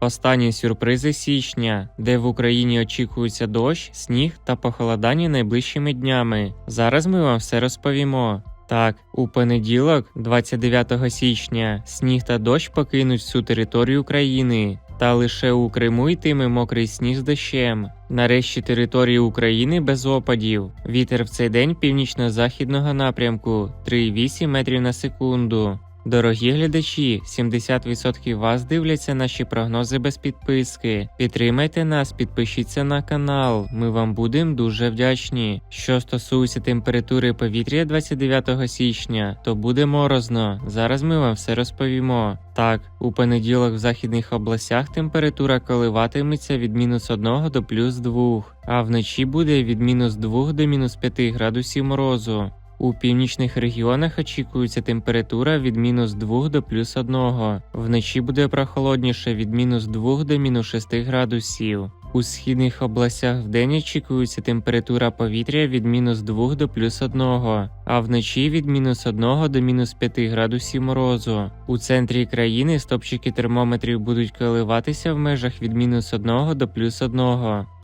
Останні сюрпризи січня, де в Україні очікується дощ, сніг та похолодання найближчими днями. Зараз ми вам все розповімо. Так, у понеділок, 29 січня, сніг та дощ покинуть всю територію країни. Та лише у Криму йтиме мокрий сніг з дощем. Нарешті території України без опадів. Вітер в цей день північно-західного напрямку 3,8 метрів на секунду. Дорогі глядачі, 70% вас дивляться наші прогнози без підписки. Підтримайте нас, підпишіться на канал. Ми вам будемо дуже вдячні. Що стосується температури повітря 29 січня, то буде морозно. Зараз ми вам все розповімо. Так, у понеділок в західних областях температура коливатиметься від мінус 1 до плюс 2, а вночі буде від мінус 2 до мінус 5 градусів морозу. У північних регіонах очікується температура від мінус 2 до плюс 1. Вночі буде прохолодніше від мінус 2 до мінус 6 градусів. У східних областях вдень очікується температура повітря від мінус 2 до плюс 1, а вночі від мінус 1 до мінус 5 градусів морозу. У центрі країни стопчики термометрів будуть коливатися в межах від мінус 1 до плюс 1,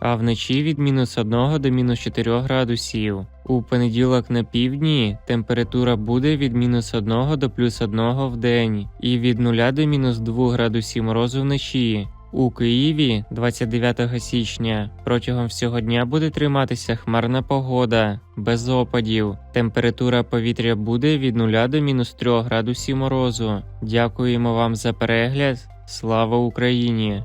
а вночі від мінус 1 до мінус 4 градусів. У понеділок на півдні температура буде від мінус 1 до плюс 1 в день і від 0 до мінус 2 градусів морозу вночі. У Києві 29 січня протягом всього дня буде триматися хмарна погода без опадів. Температура повітря буде від 0 до мінус 3 градусів морозу. Дякуємо вам за перегляд. Слава Україні!